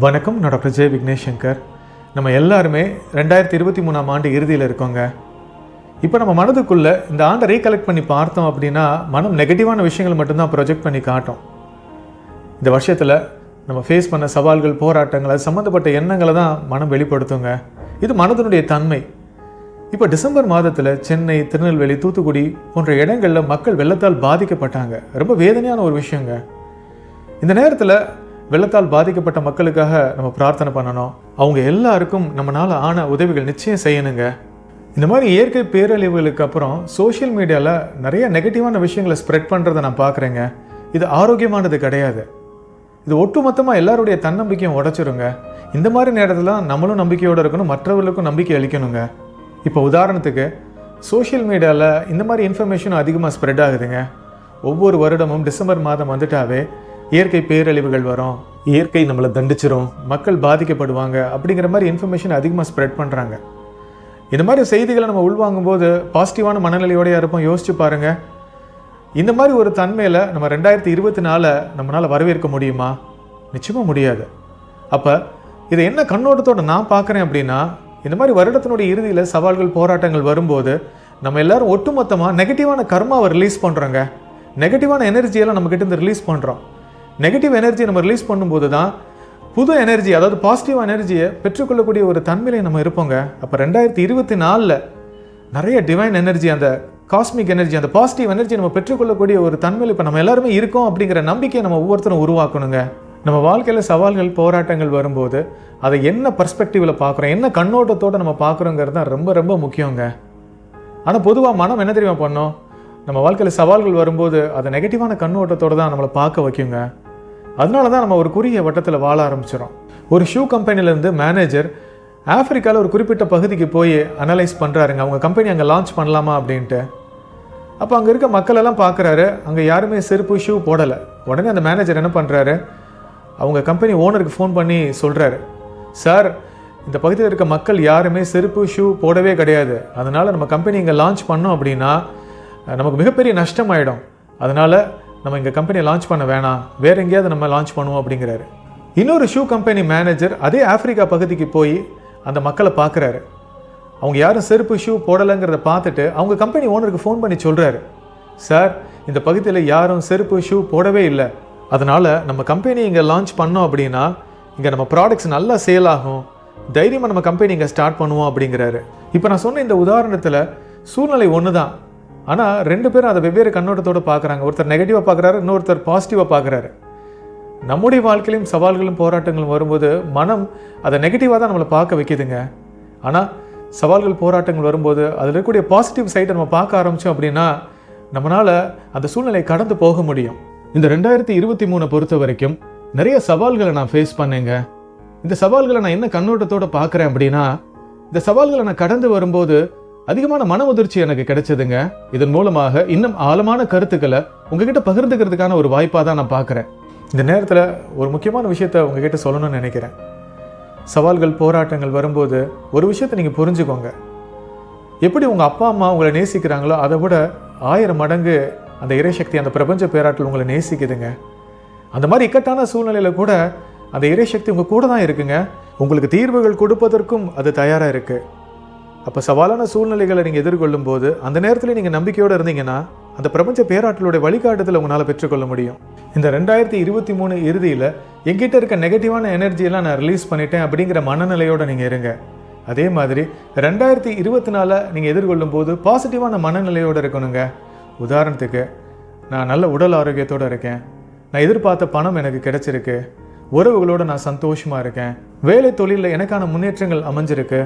வணக்கம் நான் டாக்டர் ஜெய விக்னேஷ் சங்கர் நம்ம எல்லாருமே ரெண்டாயிரத்தி இருபத்தி மூணாம் ஆண்டு இறுதியில் இருக்கோங்க. இப்போ நம்ம மனதுக்குள்ளே இந்த ஆண்டை ரீகலெக்ட் பண்ணி பார்த்தோம் அப்படின்னா மனம் நெகட்டிவான விஷயங்கள் மட்டும்தான் ப்ரொஜெக்ட் பண்ணி காட்டும். இந்த வருஷத்தில் நம்ம ஃபேஸ் பண்ண சவால்கள் போராட்டங்கள் அது சம்மந்தப்பட்ட எண்ணங்களை தான் மனம் வெளிப்படுத்துங்க. இது மனதினுடைய தன்மை. இப்போ டிசம்பர் மாதத்தில் சென்னை திருநெல்வேலி தூத்துக்குடி போன்ற இடங்களில் மக்கள் வெள்ளத்தால் பாதிக்கப்பட்டாங்க. ரொம்ப வேதனையான ஒரு விஷயங்க. இந்த நேரத்தில் வெள்ளத்தால் பாதிக்கப்பட்ட மக்களுக்காக நம்ம பிரார்த்தனை பண்ணணும். அவங்க எல்லாருக்கும் நம்மளால் ஆன உதவிகள் நிச்சயம் செய்யணுங்க. இந்த மாதிரி இயற்கை பேரழிவுகளுக்கு அப்புறம் சோஷியல் மீடியாவில் நிறைய நெகட்டிவான விஷயங்களை ஸ்ப்ரெட் பண்ணுறதை நான் பார்க்குறேங்க. இது ஆரோக்கியமானது கிடையாது. இது ஒட்டுமொத்தமாக எல்லாருடைய தன்னம்பிக்கையும் உடச்சிருங்க. இந்த மாதிரி நேரத்தில் நம்மளும் நம்பிக்கையோடு இருக்கணும் மற்றவர்களுக்கும் நம்பிக்கை அளிக்கணுங்க. இப்போ உதாரணத்துக்கு சோஷியல் மீடியாவில் இந்த மாதிரி இன்ஃபர்மேஷன் அதிகமாக ஸ்ப்ரெட் ஆகுதுங்க. ஒவ்வொரு வருடமும் டிசம்பர் மாதம் வந்துட்டாவே இயற்கை பேரழிவுகள் வரும் இயற்கை நம்மளை தண்டிச்சிரும் மக்கள் பாதிக்கப்படுவாங்க அப்படிங்கிற மாதிரி இன்ஃபர்மேஷன் அதிகமாக ஸ்ப்ரெட் பண்ணுறாங்க இந்த மாதிரி செய்திகளை நம்ம உள்வாங்கும் போது பாசிட்டிவான மனநிலையோடய இருப்போம். யோசிச்சு பாருங்க. இந்த மாதிரி ஒரு தன்மையில் நம்ம ரெண்டாயிரத்தி இருபத்தி நாலை நம்மளால் வரவேற்க முடியுமா? நிச்சயமாக முடியாது. அப்போ இதை என்ன கண்ணோட்டத்தோட நான் பார்க்குறேன் அப்படின்னா இந்த மாதிரி வருடத்தினுடைய இறுதியில் சவால்கள் போராட்டங்கள் வரும்போது நம்ம எல்லோரும் ஒட்டுமொத்தமாக நெகட்டிவான கர்மாவை ரிலீஸ் பண்ணுறோங்க நெகட்டிவான எனர்ஜியெல்லாம் நம்மக்கிட்ட இருந்து ரிலீஸ் பண்ணுறோம் நெகட்டிவ் எனர்ஜி நம்ம ரிலீஸ் பண்ணும்போது தான் புது எனர்ஜி அதாவது பாசிட்டிவ் எனர்ஜியை பெற்றுக்கொள்ளக்கூடிய ஒரு தன்மையில நம்ம இருப்போங்க. அப்போ ரெண்டாயிரத்தி இருபத்தி நாலில் நிறைய டிவைன் எனர்ஜி அந்த காஸ்மிக் எனர்ஜி அந்த பாசிட்டிவ் எனர்ஜி நம்ம பெற்றுக்கொள்ளக்கூடிய ஒரு தன்மையில் இப்போ நம்ம எல்லாருமே இருக்கோம் அப்படிங்கிற நம்பிக்கையை நம்ம ஒவ்வொருத்தரும் உருவாக்கணுங்க. நம்ம வாழ்க்கையில் சவால்கள் போராட்டங்கள் வரும்போது அதை என்ன பர்ஸ்பெக்டிவில் பார்க்குறோம் என்ன கண்ணோட்டத்தோடு நம்ம பார்க்குறோங்கிறது தான் ரொம்ப ரொம்ப முக்கியங்க. ஆனால் பொதுவாக மனம் என்ன தெரியுமா பண்ணோம்? நம்ம வாழ்க்கையில் சவால்கள் வரும்போது அதை நெகட்டிவான கண்ணோட்டத்தோடு தான் நம்மளை பார்க்க வைக்குங்க. அதனால தான் நம்ம ஒரு குறுகிய வட்டத்தில் வாழ ஆரம்பிச்சிடும் ஒரு ஷூ கம்பெனிலேருந்து மேனேஜர் ஆப்பிரிக்காவில் ஒரு குறிப்பிட்ட பகுதிக்கு போய் அனலைஸ் பண்ணுறாருங்க அவங்க கம்பெனி அங்கே லான்ச் பண்ணலாமா அப்படின்ட்டு. அப்போ அங்கே இருக்க மக்களெல்லாம் பார்க்குறாரு அங்கே யாருமே செருப்பு ஷூ போடலை. உடனே அந்த மேனேஜர் என்ன பண்ணுறாரு அவங்க கம்பெனி ஓனருக்கு ஃபோன் பண்ணி சொல்கிறாரு சார் இந்த பகுதியில் இருக்க மக்கள் யாருமே செருப்பு ஷூ போடவே கிடையாது. அதனால் நம்ம கம்பெனி இங்கே லான்ச் பண்ணோம் அப்படின்னா நமக்கு மிகப்பெரிய நஷ்டம் ஆகிடும் அதனால் நம்ம இங்கே கம்பெனியை லான்ச் பண்ண வேணாம். வேற எங்கேயாவது நம்ம லான்ச் பண்ணுவோம் அப்படிங்கிறாரு. இன்னொரு ஷூ கம்பெனி மேனேஜர் அதே ஆப்பிரிக்கா பகுதிக்கு போய் அந்த மக்களை பார்க்குறாரு. அவங்க யாரும் செருப்பு ஷூ போடலைங்கிறத பார்த்துட்டு அவங்க கம்பெனி ஓனருக்கு ஃபோன் பண்ணி சொல்கிறாரு சார் இந்த பகுதியில் யாரும் செருப்பு ஷூ போடவே இல்லை. அதனால் நம்ம கம்பெனி இங்கே லான்ச் பண்ணோம் அப்படின்னா இங்கே நம்ம ப்ராடக்ட்ஸ் நல்லா சேல் ஆகும். தைரியமாக நம்ம கம்பெனி இங்கே ஸ்டார்ட் பண்ணுவோம் அப்படிங்கிறாரு. இப்போ நான் சொன்ன இந்த உதாரணத்தில் சூழ்நிலை ஒன்று தான் ஆனால் ரெண்டு பேரும் அதை வெவ்வேறு கண்ணோட்டத்தோடு பார்க்குறாங்க. ஒருத்தர் நெகட்டிவாக பார்க்குறாரு இன்னொருத்தர் பாசிட்டிவாக பார்க்குறாரு. நம்முடைய வாழ்க்கையிலும் சவால்களும் போராட்டங்களும் வரும்போது மனம் அதை நெகட்டிவாக தான் நம்மளை பார்க்க வைக்கிதுங்க. ஆனால் சவால்கள் போராட்டங்கள் வரும்போது அதில் இருக்கக்கூடிய பாசிட்டிவ் சைட்டை நம்ம பார்க்க ஆரம்பித்தோம் அப்படின்னா நம்மளால் அந்த சூழ்நிலையை கடந்து போக முடியும். இந்த ரெண்டாயிரத்தி இருபத்தி மூணை பொறுத்த வரைக்கும் நிறைய சவால்களை நான் ஃபேஸ் பண்ணேங்க. இந்த சவால்களை நான் என்ன கண்ணோட்டத்தோட பார்க்குறேன் அப்படின்னா இந்த சவால்களை நான் கடந்து வரும்போது அதிகமான மன உதிர்ச்சி எனக்கு கிடைச்சதுங்க. இதன் மூலமாக இன்னும் ஆழமான கருத்துக்களை உங்ககிட்ட பகிர்ந்துக்கிறதுக்கான ஒரு வாய்ப்பாக தான் நான் பார்க்குறேன். இந்த நேரத்தில் ஒரு முக்கியமான விஷயத்த உங்ககிட்ட சொல்லணும்னு நினைக்கிறேன். சவால்கள் போராட்டங்கள் வரும்போது ஒரு விஷயத்தை நீங்கள் புரிஞ்சுக்கோங்க. எப்படி உங்கள் அப்பா அம்மா உங்களை நேசிக்கிறாங்களோ அதை விட ஆயிரம் மடங்கு அந்த இறைசக்தி அந்த பிரபஞ்ச பேராற்றல் உங்களை நேசிக்குதுங்க. அந்த மாதிரி இக்கட்டான சூழ்நிலையில் கூட அந்த இறைசக்தி உங்கள் கூட தான் இருக்குங்க. உங்களுக்கு தீர்வுகள் கொடுப்பதற்கும் அது தயாராக இருக்குது அப்போ சவாலான சூழ்நிலைகளை நீங்கள் எதிர்கொள்ளும் போது அந்த நேரத்தில் நீங்கள் நம்பிக்கையோடு இருந்தீங்கன்னா அந்த பிரபஞ்ச பேராற்றலுடைய வழிகாட்டத்தில் உங்களால் பெற்றுக்கொள்ள முடியும். இந்த ரெண்டாயிரத்தி இருபத்தி மூணு இறுதியில் எங்கிட்ட இருக்க நெகட்டிவான எனர்ஜியெல்லாம் நான் ரிலீஸ் பண்ணிட்டேன் அப்படிங்கிற மனநிலையோடு நீங்கள் இருங்க. அதே மாதிரி ரெண்டாயிரத்தி இருபத்தி நாலில் நீங்கள் எதிர்கொள்ளும் போது பாசிட்டிவான மனநிலையோடு இருக்கணுங்க. உதாரணத்துக்கு நான் நல்ல உடல் ஆரோக்கியத்தோடு இருக்கேன். நான் எதிர்பார்த்த பணம் எனக்கு கிடைச்சிருக்கு. உறவுகளோடு நான் சந்தோஷமாக இருக்கேன். வேலை தொழிலில் எனக்கான முன்னேற்றங்கள் அமைஞ்சிருக்கு.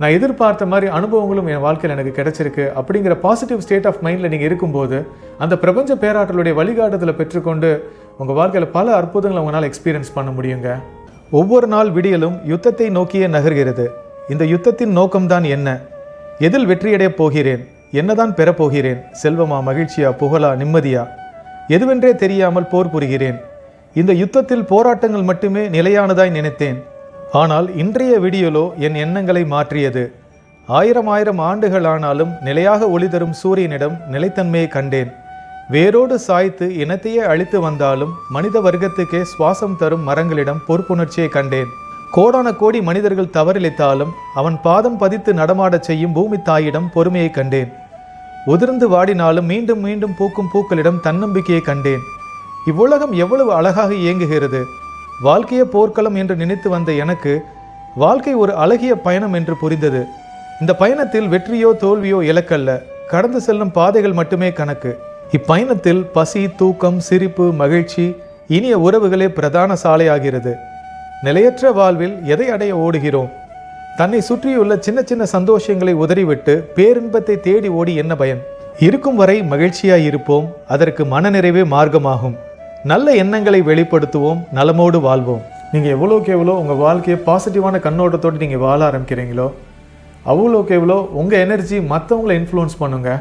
நான் எதிர்பார்த்த மாதிரி அனுபவங்களும் என் வாழ்க்கையில் எனக்கு கிடைச்சிருக்கு அப்படிங்கிற பாசிட்டிவ் ஸ்டேட் ஆஃப் மைண்டில் நீங்கள் இருக்கும்போது அந்த பிரபஞ்ச பேராற்றலுடைய வழிகாட்டுதலை பெற்றுக்கொண்டு உங்கள் வாழ்க்கையில் பல அற்புதங்களை உங்களால் எக்ஸ்பீரியன்ஸ் பண்ண முடியுங்க. ஒவ்வொரு நாள் விடியலும் யுத்தத்தை நோக்கியே நகர்கிறது. இந்த யுத்தத்தின் நோக்கம்தான் என்ன? எதில் வெற்றியடையப் போகிறேன்? என்னதான் பெறப்போகிறேன் செல்வமா மகிழ்ச்சியா புகழா நிம்மதியா? எதுவென்றே தெரியாமல் போர் புரிகிறேன். இந்த யுத்தத்தில் போராட்டங்கள் மட்டுமே நிலையானதாய் நினைத்தேன். ஆனால் இன்றைய விடியலோ என் எண்ணங்களை மாற்றியது. ஆயிரம் ஆயிரம் ஆண்டுகள் ஆனாலும் நிலையாக ஒளி தரும் சூரியனிடம் நிலைத்தன்மையை கண்டேன். வேரோடு சாய்த்து இனத்தையே அழித்து வந்தாலும் மனித வர்க்கத்துக்கே சுவாசம் தரும் மரங்களிடம் பொறுப்புணர்ச்சியை கண்டேன். கோடான கோடி மனிதர்கள் தவறிழைத்தாலும் அவன் பாதம் பதித்து நடமாடச் செய்யும் பூமி தாயிடம் பொறுமையை கண்டேன். உதிர்ந்து வாடினாலும் மீண்டும் மீண்டும் பூக்கும் பூக்களிடம் தன்னம்பிக்கையை கண்டேன். இவ்வுலகம் எவ்வளவு அழகாக இயங்குகிறது. வாழ்க்கையே போர்க்களம் என்று நினைத்து வந்த எனக்கு வாழ்க்கை ஒரு அழகிய பயணம் என்று புரிந்தது. இந்த பயணத்தில் வெற்றியோ தோல்வியோ இலக்கல்ல. கடந்து செல்லும் பாதைகள் மட்டுமே கணக்கு. இப்பயணத்தில் பசி தூக்கம் சிரிப்பு மகிழ்ச்சி இனிய உறவுகளே பிரதான சாலையாகிறது. நிலையற்ற வாழ்வில் எதை அடைய ஓடுகிறோம்? தன்னை சுற்றியுள்ள சின்ன சின்ன சந்தோஷங்களை உதறிவிட்டு பேரின்பத்தை தேடி ஓடி என்ன பயன்? இருக்கும் வரை மகிழ்ச்சியாய் இருப்போம். அதற்கு மனநிறைவே மார்க்கமாகும். நல்ல எண்ணங்களை வெளிப்படுத்துவோம் நலமோடு வாழ்வோம். நீங்கள் எவ்வளோக்கு எவ்வளோ உங்கள் வாழ்க்கையை பாசிட்டிவான கண்ணோட்டத்தோடு நீங்கள் வாழ ஆரம்பிக்கிறீங்களோ அவ்வளோக்கு எவ்வளோ உங்கள் எனர்ஜி மற்றவங்களை இன்ஃப்ளூயன்ஸ் பண்ணுங்கள்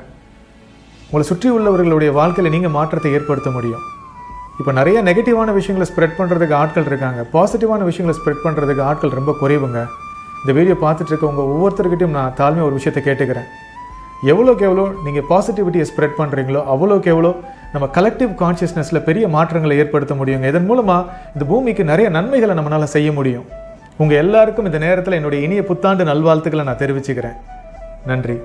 உங்களை சுற்றி உள்ளவர்களுடைய வாழ்க்கையில் நீங்கள் மாற்றத்தை ஏற்படுத்த முடியும். இப்போ நிறைய நெகட்டிவான விஷயங்களை ஸ்ப்ரெட் பண்ணுறதுக்கு ஆட்கள் இருக்காங்க. பாசிட்டிவான விஷயங்களை ஸ்ப்ரெட் பண்ணுறதுக்கு ஆட்கள் ரொம்ப குறைவுங்க. இந்த வீடியோ பார்த்துட்டு இருக்க உங்கள் ஒவ்வொருத்தர்கிட்டையும் நான் தாழ்மையாக ஒரு விஷயத்தை கேட்டுக்கிறேன். எவ்வளோக்கு எவ்வளோ நீங்கள் பாசிட்டிவிட்டியை ஸ்ப்ரெட் பண்ணுறீங்களோ அவ்வளோக்கு எவ்வளோ நம்ம கலெக்டிவ் கான்ஷியஸ்னஸில் பெரிய மாற்றங்களை ஏற்படுத்த முடியுங்க. இதன் மூலமாக இந்த பூமிக்கு நிறைய நன்மைகளை நம்மளால் செய்ய முடியும். உங்கள் எல்லாருக்கும் இந்த நேரத்தில் என்னுடைய இனிய புத்தாண்டு நல்வாழ்த்துக்களை நான் தெரிவிச்சுக்கிறேன். நன்றி.